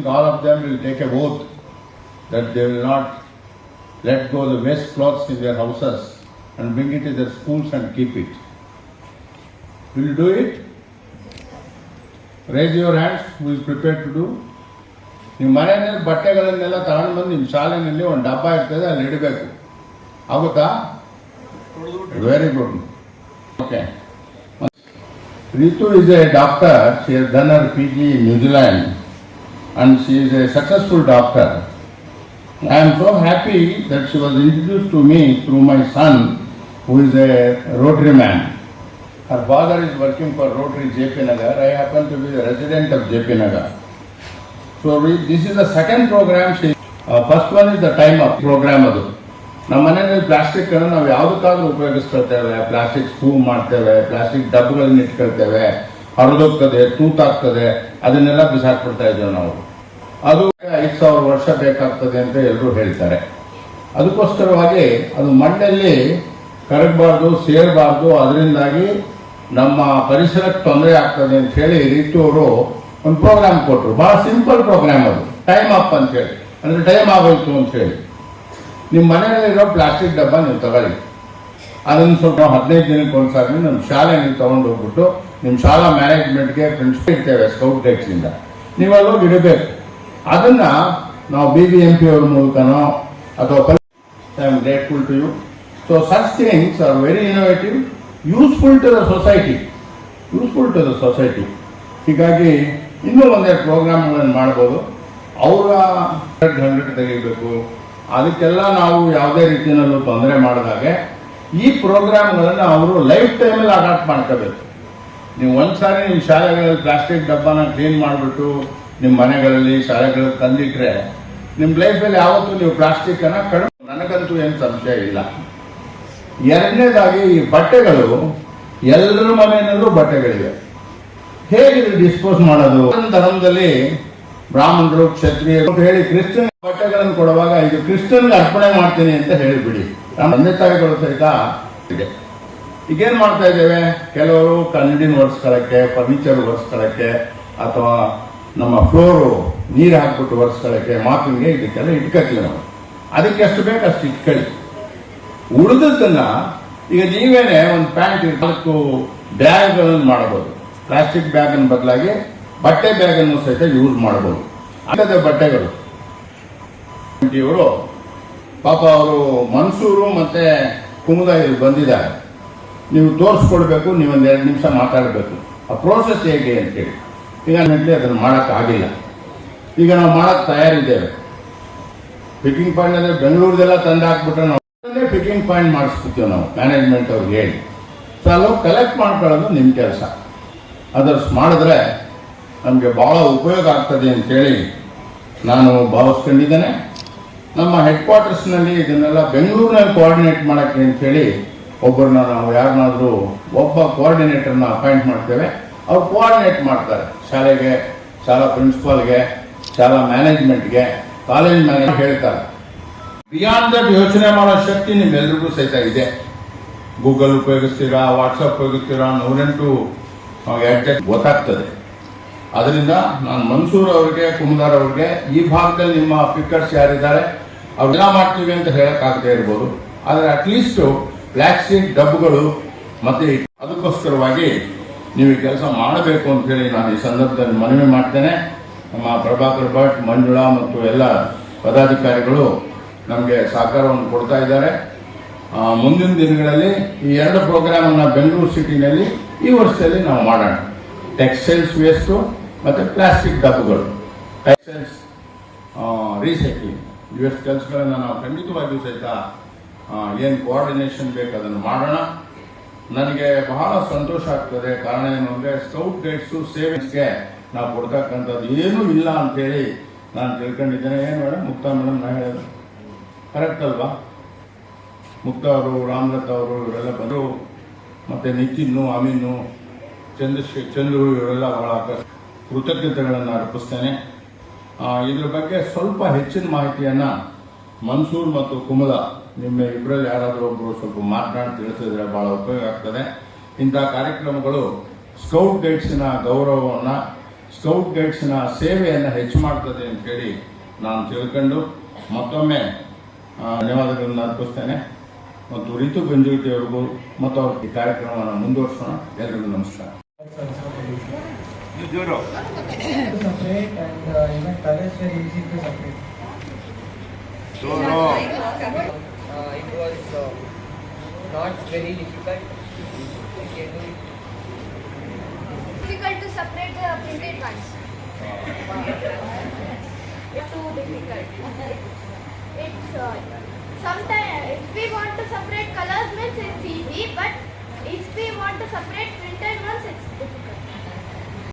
think all of them will take a oath that they will not let go the waste cloths in their houses and bring it to their schools and keep it. Will you do it? Raise your hands, who is prepared to do? ನಿಮ್ಮ ಮನೆಯಲ್ಲಿ ಬಟ್ಟೆಗಳನ್ನೆಲ್ಲ ತಗೊಂಡು ನಿಮ್ಮ ಶಾಲೆಯಲ್ಲಿ ಒಂದು ಡಬ್ಬ ಇರ್ತದೆ ಅಲ್ಲಿ ಇಡಬೇಕು ಆಗುತ್ತಾ very good okay Ritu is a doctor. She has done her PG in New Zealand and she is a successful doctor. I am so happy that she was introduced to me through my son who is a Rotary man. Her father is working for Rotary JP Nagar. I happen to be the resident of JP Nagar. So we, this is the second program. She, uh, first one is the time of program ಅದು ನಮ್ಮ ಮನೆಯಲ್ಲಿ plastic ನಾವು ಯಾವುದಕ್ಕಾದ್ರೂ ಉಪಯೋಗಿಸ್ಕೊಳ್ತೇವೆ plastic ಸ್ಪೂ ಮಾಡ್ತೇವೆ plastic ಡಬ್ಗಳನ್ನ ಇಟ್ಕೊಳ್ತೇವೆ ಹರಿದೋಗ್ತದೆ, ತೂತಾಗ್ತದೆ, ಅದನ್ನೆಲ್ಲ ಬಿಸಾಕ್ಬಿಡ್ತಾ ಇದ್ದೇವೆ ನಾವು. ಅದು ಐದು ಸಾವಿರ ವರ್ಷ ಬೇಕಾಗ್ತದೆ ಅಂತ ಎಲ್ಲರೂ ಹೇಳ್ತಾರೆ. ಅದಕ್ಕೋಸ್ಕರವಾಗಿ ಅದು ಮಣ್ಣಲ್ಲಿ ಕರಗಬಾರ್ದು, ಸೇರಬಾರ್ದು, ಅದರಿಂದಾಗಿ ನಮ್ಮ ಪರಿಸರಕ್ಕೆ ತೊಂದರೆ ಆಗ್ತದೆ ಅಂತ ಹೇಳಿ ರೀತಿ ಅವರು ಒಂದು ಪ್ರೋಗ್ರಾಮ್ ಕೊಟ್ಟರು. ಬಹಳ ಸಿಂಪಲ್ ಪ್ರೋಗ್ರಾಮ್ ಅದು. ಟೈಮ್ ಅಪ್ ಅಂತ ಹೇಳಿ. ಅಂದ್ರೆ ಟೈಮ್ ಆಗೋಯ್ತು ಅಂತ ಹೇಳಿ. ನಿಮ್ಮ ಮನೆಯಲ್ಲಿರೋ ಪ್ಲಾಸ್ಟಿಕ್ ಡಬ್ಬ ನೀವು ತಗೊಳ್ಳಿ. ಅದನ್ನು ಸ್ವಲ್ಪ ಹದಿನೈದು ದಿನಕ್ಕೆ ಒಂದ್ಸಾರಿ ನಮ್ಮ ಶಾಲೆ ನೀವು ತಗೊಂಡು ಹೋಗ್ಬಿಟ್ಟು ನಿಮ್ಮ ಶಾಲಾ ಮ್ಯಾನೇಜ್ಮೆಂಟ್ಗೆ ಪ್ರಿನ್ಸಿಪಲ್ ಇರ್ತೇವೆ ಸ್ಕೌಟ್ ಗೈಡ್ಸಿಂದ ನೀವು ಅಲ್ಲಿ ಹೋಗಿ ಇಡಬೇಕು. ಅದನ್ನ ನಾವು ಬಿ ಬಿ ಎಂ ಪಿ ಅವ್ರ ಮೂಲಕನೋ ಅಥವಾ I am grateful to you so such things are very innovative useful to the society useful to the society ಹೀಗಾಗಿ ಇನ್ನೂ ಒಂದೆರಡು ಪ್ರೋಗ್ರಾಮ್ಗಳನ್ನು ಮಾಡ್ಬೋದು. ಅವರ ಹಂಡ್ರೆಡ್ ತೆಗಿಬೇಕು. ಅದಕ್ಕೆಲ್ಲ ನಾವು ಯಾವುದೇ ರೀತಿಯಲ್ಲೂ ತೊಂದರೆ ಮಾಡಿದಾಗೆ ಈ ಪ್ರೋಗ್ರಾಮ್ಗಳನ್ನು ಅವರು ಲೈಫ್ ಟೈಮಲ್ಲಿ ಅಡಾಪ್ಟ್ ಮಾಡ್ಕೋಬೇಕು. ನೀವು ಒಂದ್ಸಾರಿ ನಿಮ್ಮ ಶಾಲೆಗಳಲ್ಲಿ ಪ್ಲಾಸ್ಟಿಕ್ ಡಬ್ಬನ ಕ್ಲೀನ್ ಮಾಡಿಬಿಟ್ಟು ನಿಮ್ಮ ಮನೆಗಳಲ್ಲಿ ಶಾಲೆಗಳಲ್ಲಿ ತಂದಿಟ್ರೆ ನಿಮ್ಮ ಲೈಫಲ್ಲಿ ಯಾವತ್ತೂ ನೀವು ಪ್ಲಾಸ್ಟಿಕ್ಕನ್ನು ಕಡಿಮೆ ನನಗಂತೂ ಏನು ಸಂಶಯ ಇಲ್ಲ. ಎರಡನೇದಾಗಿ ಈ ಬಟ್ಟೆಗಳು ಎಲ್ಲರ ಮನೆಯಲ್ಲೂ ಬಟ್ಟೆಗಳಿವೆ. ಹೇಗೆ ಡಿಸ್ಪೋಸ್ ಮಾಡೋದು? ಧರ್ಮದಲ್ಲಿ ಬ್ರಾಹ್ಮಣರು, ಕ್ಷತ್ರಿಯರು ಹೇಳಿ ಕ್ರಿಶ್ಚಿಯನ್ ಬಟ್ಟೆಗಳನ್ನು ಕೊಡುವಾಗ ಇದು ಕ್ರಿಶ್ಚಿಯನ್ಗೆ ಅರ್ಪಣೆ ಮಾಡ್ತೀನಿ ಅಂತ ಹೇಳಿಬಿಡಿ. ತಂದೆ ತಾಯಿಗಳು ಸಹಿತ ಇದೆ. ಈಗೇನು ಮಾಡ್ತಾ ಇದ್ದೇವೆ? ಕೆಲವರು ಕನ್ನಡಿನ ಒರೆಸ್ಕೊಳ್ಳಕ್ಕೆ ಫರ್ನಿಚರ್ ಒರೆಸ್ಕೊಳ್ಳಕ್ಕೆ ಅಥವಾ ನಮ್ಮ ಫ್ಲೋರು ನೀರು ಹಾಕ್ಬಿಟ್ಟು ಒರೆಸ್ಕೊಳ್ಳಕ್ಕೆ ಮಾತಿನಿಗೆ ಇದಕ್ಕೆಲ್ಲ ಇಟ್ಕೊಳ್ತೀವಿ ನಾವು. ಅದಕ್ಕೆ ಎಷ್ಟು ಬೇಕು ಅಷ್ಟು ಇಟ್ಕೊಳ್ಳಿ. ಉಳಿದದ್ದನ್ನ ಈಗ ನೀವೇನೆ ಒಂದು ಪ್ಯಾಂಟ್ ನಾಲ್ಕು ಬ್ಯಾಗ್ಗಳನ್ನು ಮಾಡಬಹುದು. ಪ್ಲಾಸ್ಟಿಕ್ ಬ್ಯಾಗ್ ಅನ್ನು ಬದಲಾಗಿ ಬಟ್ಟೆ ಬ್ಯಾಗ್ ಅನ್ನು ಸಹಿತ ಯೂಸ್ ಮಾಡಬಹುದು. ಅಲ್ಲದೆ ಬಟ್ಟೆಗಳು. ಇವರು ಪಾಪ ಅವರು ಮನ್ಸೂರು ಮತ್ತೆ ಕುಮುದ ಇಲ್ಲಿ ಬಂದಿದ್ದಾರೆ. ನೀವು ತೋರಿಸ್ಕೊಡ್ಬೇಕು ನೀವು ಒಂದು ಎರಡು ನಿಮಿಷ ಮಾತಾಡಬೇಕು. ಆ ಪ್ರೋಸೆಸ್ ಹೇಗೆ ಅಂತೇಳಿ. ಈಗ ನೆಟ್ಲಿ ಅದನ್ನು ಮಾಡೋಕ್ಕಾಗಿಲ್ಲ ಈಗ ನಾವು ಮಾಡೋಕ್ಕೆ ತಯಾರಿದ್ದೇವೆ. ಪಿಕಿಂಗ್ ಪಾಯಿಂಟ್ ಅಂದರೆ ಬೆಂಗಳೂರದೆಲ್ಲ ತಂದು ಹಾಕ್ಬಿಟ್ರೆ ನಾವು ಪಿಕಿಂಗ್ ಪಾಯಿಂಟ್ ಮಾಡಿಸ್ಬಿಡ್ತೀವಿ ನಾವು ಮ್ಯಾನೇಜ್ಮೆಂಟ್ ಅವ್ರಿಗೆ ಹೇಳಿ. ಸೊ ಅಲ್ಲಿ ಕಲೆಕ್ಟ್ ಮಾಡ್ಕೊಳ್ಳೋದು ನಿಮ್ಮ ಕೆಲಸ. ಅದರ್ಸ್ ಮಾಡಿದ್ರೆ ನಮಗೆ ಭಾಳ ಉಪಯೋಗ ಆಗ್ತದೆ ಅಂತೇಳಿ ನಾನು ಭಾವಿಸ್ಕೊಂಡಿದ್ದೇನೆ. ನಮ್ಮ ಹೆಡ್ ಕ್ವಾರ್ಟರ್ಸ್ನಲ್ಲಿ ಇದನ್ನೆಲ್ಲ ಬೆಂಗಳೂರಿನಲ್ಲಿ ಕೋಆರ್ಡಿನೇಟ್ ಮಾಡೋಕ್ಕೆ ಅಂತೇಳಿ ಒಬ್ಬರನ್ನ ನಾವು ಯಾರನ್ನಾದ್ರೂ ಒಬ್ಬ ಕೋಆರ್ಡಿನೇಟರ್ನ ಅಪಾಯಿಂಟ್ ಮಾಡ್ತೇವೆ. ಅವ್ರು ಕೋಆರ್ಡಿನೇಟ್ ಮಾಡ್ತಾರೆ. ಶಾಲೆಗೆ, ಶಾಲಾ ಪ್ರಿನ್ಸಿಪಾಲ್ಗೆ ಶಾಲಾ ಮ್ಯಾನೇಜ್ಮೆಂಟ್ಗೆ ಕಾಲೇಜ್ ಮ್ಯಾನೇಜ್ ಹೇಳ್ತಾರೆ. ಬಿಯಾಂಡ್ ದಟ್ ಯೋಚನೆ ಮಾಡೋ ಶಕ್ತಿ ನಿಮ್ಮೆಲ್ರಿಗೂ ಸಹಿತ ಇದೆ. ಗೂಗಲ್ ಉಪಯೋಗಿಸ್ತೀರಾ ವಾಟ್ಸಪ್ ಉಪಯೋಗಿಸ್ತೀರಾ ನೂರೆಂಟು ಗೊತ್ತಾಗ್ತದೆ. ಅದರಿಂದ ನಾನು ಮನ್ಸೂರ್ ಅವರಿಗೆ, ಕುಮದಾರ್ ಅವರಿಗೆ, ಈ ಭಾಗದಲ್ಲಿ ನಿಮ್ಮ ಪಿಕ್ಕರ್ಸ್ ಯಾರಿದ್ದಾರೆ ಅವ್ರೆಲ್ಲ ಮಾಡ್ತೀವಿ ಅಂತ ಹೇಳಕ್ಕಾಗದೇ ಇರ್ಬೋದು. ಆದರೆ ಅಟ್ಲೀಸ್ಟ್ ಪ್ಲಾಸ್ಟಿಕ್ ಡಬ್ಗಳು ಮತ್ತೆ ಅದಕ್ಕೋಸ್ಕರವಾಗಿ ನೀವು ಈ ಕೆಲಸ ಮಾಡಬೇಕು ಅಂತ ಹೇಳಿ ನಾನು ಈ ಸಂದರ್ಭದಲ್ಲಿ ಮನವಿ ಮಾಡ್ತೇನೆ. ನಮ್ಮ ಪ್ರಭಾಕರ್ ಭಟ್, ಮಂಜುಳಾ ಮತ್ತು ಎಲ್ಲ ಪದಾಧಿಕಾರಿಗಳು ನಮಗೆ ಸಹಕಾರವನ್ನು ಕೊಡ್ತಾ ಇದ್ದಾರೆ. ಮುಂದಿನ ದಿನಗಳಲ್ಲಿ ಈ ಎರಡು ಪ್ರೋಗ್ರಾಮನ್ನು ಬೆಂಗಳೂರು ಸಿಟಿನಲ್ಲಿ ಈ ವರ್ಷದಲ್ಲಿ ನಾವು ಮಾಡೋಣ. ಟೆಕ್ಸ್ಟೈಲ್ಸ್ ವೇಸ್ಟು ಮತ್ತೆ ಪ್ಲಾಸ್ಟಿಕ್ ಡಬ್ಬುಗಳು. ಟೈಸನ್ಸ್ ರೀಸೈಕ್ಲಿಂಗ್. ಎಸ್ ಕೆಲಸಗಳನ್ನು ನಾವು ಖಂಡಿತವಾಗಿಯೂ ಸಹಿತ ಏನು ಕೋಆರ್ಡಿನೇಷನ್ ಬೇಕು ಅದನ್ನು ಮಾಡೋಣ. ನನಗೆ ಬಹಳ ಸಂತೋಷ ಆಗ್ತದೆ. ಕಾರಣ ಏನು ಅಂದರೆ ಸ್ಕೌಟ್ ಗೈಡ್ಸು ಸೇವಿಂಗ್ಸ್ಗೆ ನಾವು ಕೊಡ್ತಕ್ಕಂಥದ್ದು ಏನೂ ಇಲ್ಲ ಅಂತೇಳಿ ನಾನು ತಿಳ್ಕೊಂಡಿದ್ದೇನೆ. ಏನು ಮೇಡಮ್? ಮುಕ್ತ ಮೇಡಮ್, ನಾ ಹೇಳೋದು. ಕರೆಕ್ಟ್ ಅಲ್ವಾ? ಮುಕ್ತ ಅವರು ರಾಮಲತಾ ಅವರು, ಇವರೆಲ್ಲ ಬಂದರು. ಮತ್ತು ನಿತಿನ್ನು ಅಮೀನು, ಚಂದ್ರಶೇ, ಚಂದ್ರು, ಇವರೆಲ್ಲ ಬಹಳ ಕೃತಜ್ಞತೆಗಳನ್ನು ಅರ್ಪಿಸ್ತೇನೆ. ಇದರ ಬಗ್ಗೆ ಸ್ವಲ್ಪ ಹೆಚ್ಚಿನ ಮಾಹಿತಿಯನ್ನ ಮನ್ಸೂರ್ ಮತ್ತು ಕುಮಲ ನಿಮ್ಮ ಇಬ್ಬರಲ್ಲಿ ಯಾರಾದರೂ ಒಬ್ಬರು ಸ್ವಲ್ಪ ಮಾತನಾಡಿ ತಿಳಿಸಿದ್ರೆ ಬಹಳ ಉಪಯೋಗ ಆಗ್ತದೆ. ಇಂಥ ಕಾರ್ಯಕ್ರಮಗಳು ಸ್ಕೌಟ್ ಗೈಡ್ಸಿನ ಗೌರವವನ್ನು, ಸ್ಕೌಟ್ ಗೈಡ್ಸ್ನ ಸೇವೆಯನ್ನು ಹೆಚ್ಚು ಮಾಡ್ತದೆ ಅಂತೇಳಿ ನಾನು ತಿಳ್ಕೊಂಡು ಮತ್ತೊಮ್ಮೆ ಧನ್ಯವಾದಗಳನ್ನು ಅರ್ಪಿಸ್ತೇನೆ. ಮತ್ತು ರಿತು ಗಂಜುಟಿಯವ್ರಿಗೂ ಮತ್ತು ಅವ್ರ ಈ ಕಾರ್ಯಕ್ರಮವನ್ನು ಮುಂದುವರಿಸೋಣ. ಎಲ್ಲರಿಗೂ ನಮಸ್ಕಾರ. You and even uh, it was uh, not very difficult. Difficult to separate the printed ones. Too difficult. It's uh, sometimes if we want to separate colors means it's easy, but if we want to separate printed ones, it's difficult.